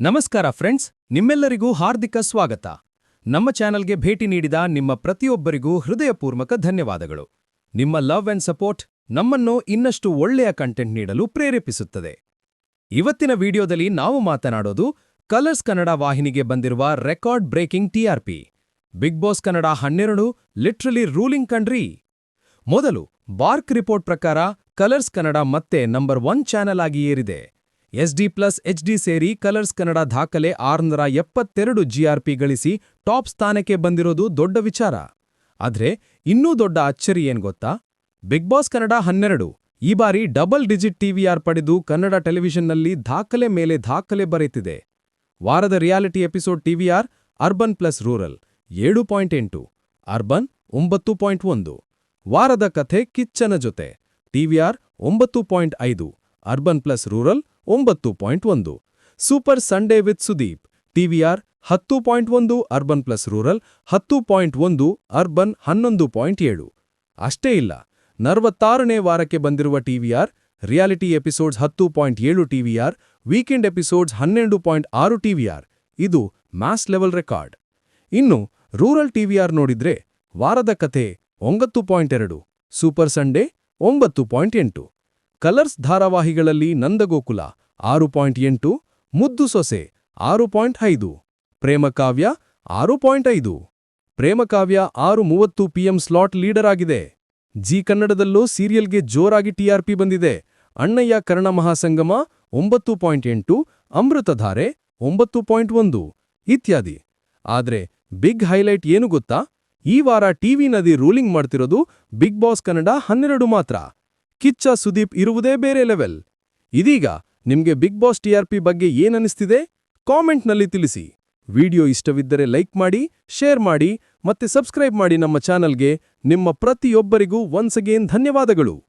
ನಮಸ್ಕಾರ ಫ್ರೆಂಡ್ಸ್, ನಿಮ್ಮೆಲ್ಲರಿಗೂ ಹಾರ್ದಿಕ ಸ್ವಾಗತ. ನಮ್ಮ ಚಾನಲ್ಗೆ ಭೇಟಿ ನೀಡಿದ ನಿಮ್ಮ ಪ್ರತಿಯೊಬ್ಬರಿಗೂ ಹೃದಯಪೂರ್ವಕ ಧನ್ಯವಾದಗಳು. ನಿಮ್ಮ ಲವ್ ಅಂಡ್ ಸಪೋರ್ಟ್ ನಮ್ಮನ್ನು ಇನ್ನಷ್ಟು ಒಳ್ಳೆಯ ಕಂಟೆಂಟ್ ನೀಡಲು ಪ್ರೇರೇಪಿಸುತ್ತದೆ. ಇವತ್ತಿನ ವಿಡಿಯೋದಲ್ಲಿ ನಾವು ಮಾತನಾಡೋದು ಕಲರ್ಸ್ ಕನ್ನಡ ವಾಹಿನಿಗೆ ಬಂದಿರುವ record breaking TRP Bigg Boss Kannada ಹನ್ನೆರಡು ಲಿಟ್ರಲಿ ರೂಲಿಂಗ್ ಕಂಡ್ರಿ. ಮೊದಲು ಬಾರ್ಕ್ ರಿಪೋರ್ಟ್ ಪ್ರಕಾರ ಕಲರ್ಸ್ ಕನ್ನಡ ಮತ್ತೆ ನಂಬರ್ ಒನ್ ಚಾನೆಲ್ ಆಗಿ ಏರಿದೆ. ಎಸ್ಡಿ ಪ್ಲಸ್ ಎಚ್ಡಿ ಸೇರಿ ಕಲರ್ಸ್ ಕನ್ನಡ ದಾಖಲೆ ಆರುನೂರ ಎಪ್ಪತ್ತೆರಡು ಜಿಆರ್ಪಿ ಗಳಿಸಿ ಟಾಪ್ ಸ್ಥಾನಕ್ಕೆ ಬಂದಿರೋದು ದೊಡ್ಡ ವಿಚಾರ. ಆದ್ರೆ ಇನ್ನೂ ದೊಡ್ಡ ಅಚ್ಚರಿ ಏನ್ ಗೊತ್ತಾ? ಬಿಗ್ ಬಾಸ್ ಕನ್ನಡ ಹನ್ನೆರಡು ಈ ಬಾರಿ ಡಬಲ್ ಡಿಜಿಟ್ ಟಿವಿಆರ್ ಪಡೆದು ಕನ್ನಡ ಟೆಲಿವಿಷನ್ನಲ್ಲಿ ದಾಖಲೆ ಮೇಲೆ ದಾಖಲೆ ಬರೆಯುತ್ತಿದೆ ವಾರದ reality episode TVR urban plus rural ಏಳು ಪಾಯಿಂಟ್ ಎಂಟು, ಅರ್ಬನ್ ಒಂಬತ್ತು ಪಾಯಿಂಟ್ ಒಂದು. ವಾರದ ಕಥೆ ಕಿಚ್ಚನ ಜೊತೆ ಟಿವಿಆರ್ ಒಂಬತ್ತು ಪಾಯಿಂಟ್ ಐದು. ಅರ್ಬನ್ ಪ್ಲಸ್ ರೂರಲ್ ಒಂಬತ್ತು ಪಾಯಿಂಟ್ ಒಂದು. Super Sunday with Sudeep TVR ಹತ್ತು ಪಾಯಿಂಟ್ ಒಂದು ಅರ್ಬನ್ ಪ್ಲಸ್ ರೂರಲ್ ಹತ್ತು ಪಾಯಿಂಟ್ ಒಂದು ಅರ್ಬನ್ ಹನ್ನೊಂದು ಪಾಯಿಂಟ್ ಏಳು. ಅಷ್ಟೇ ಇಲ್ಲ, ನಲವತ್ತಾರನೇ ವಾರಕ್ಕೆ ಬಂದಿರುವ ಟಿವಿಆರ್ ರಿಯಾಲಿಟಿ ಎಪಿಸೋಡ್ಸ್ ಹತ್ತು ಪಾಯಿಂಟ್ ಏಳು ಟಿವಿಆರ್ ವೀಕೆಂಡ್ ಎಪಿಸೋಡ್ಸ್ ಹನ್ನೆರಡು ಪಾಯಿಂಟ್ ಆರು ಟಿವಿಆರ್ ಇದು ಮ್ಯಾಸ್ ಲೆವೆಲ್ ರೆಕಾರ್ಡ್ ಇನ್ನು ರೂರಲ್ ಟಿವಿಆರ್ ನೋಡಿದ್ರೆ ವಾರದ ಕಥೆ ಒಂಬತ್ತು ಪಾಯಿಂಟ್ ಎರಡು ಸೂಪರ್ ಸಂಡೇ ಒಂಬತ್ತು ಪಾಯಿಂಟ್ ಎಂಟು. ಕಲರ್ಸ್ ಧಾರಾವಾಹಿಗಳಲ್ಲಿ ನಂದಗೋಕುಲ ಆರು ಪಾಯಿಂಟ್ ಎಂಟು, ಮುದ್ದು ಸೊಸೆ ಆರು ಪಾಯಿಂಟ್ ಐದು ಪ್ರೇಮಕಾವ್ಯ ಆರು ಪಾಯಿಂಟ್ ಐದು ಪ್ರೇಮಕಾವ್ಯ ಆರು ಮೂವತ್ತು ಪಿಎಂ ಸ್ಲಾಟ್ ಲೀಡರ್ ಆಗಿದೆ ಜಿ ಕನ್ನಡದಲ್ಲೂ ಸೀರಿಯಲ್ಗೆ ಜೋರಾಗಿ ಟಿಆರ್ಪಿ ಬಂದಿದೆ. ಅಣ್ಣಯ್ಯ ಕರ್ಣ ಮಹಾಸಂಗಮ ಒಂಬತ್ತು ಪಾಯಿಂಟ್ ಎಂಟು ಅಮೃತಧಾರೆ ಒಂಬತ್ತು ಪಾಯಿಂಟ್ ಒಂದು, ಇತ್ಯಾದಿ. ಆದ್ರೆ ಬಿಗ್ ಹೈಲೈಟ್ ಏನು ಗೊತ್ತಾ? ಈ ವಾರ ಟಿವಿ ನದಿ ರೂಲಿಂಗ್ ಮಾಡ್ತಿರೋದು ಬಿಗ್ ಬಾಸ್ ಕನ್ನಡ ಹನ್ನೆರಡು ಮಾತ್ರ. ಕಿಚ್ಚ ಸುದೀಪ್ ಇರುವುದೇ ಬೇರೆ ಲೆವೆಲ್. ಇದೀಗ ನಿಮ್ಗೆ ಬಿಗ್ ಬಾಸ್ ಟಿಆರ್ಪಿ ಬಗ್ಗೆ ಏನನಿಸ್ತಿದೆ ಕಾಮೆಂಟ್ನಲ್ಲಿ ತಿಳಿಸಿ. ವಿಡಿಯೋ ಇಷ್ಟವಿದ್ದರೆ ಲೈಕ್ ಮಾಡಿ, ಶೇರ್ ಮಾಡಿ ಮತ್ತೆ ಸಬ್ಸ್ಕ್ರೈಬ್ ಮಾಡಿ ನಮ್ಮ ಚಾನಲ್ಗೆ. ನಿಮ್ಮ ಪ್ರತಿಯೊಬ್ಬರಿಗೂ ಒನ್ಸ್ ಅಗೇನ್ ಧನ್ಯವಾದಗಳು.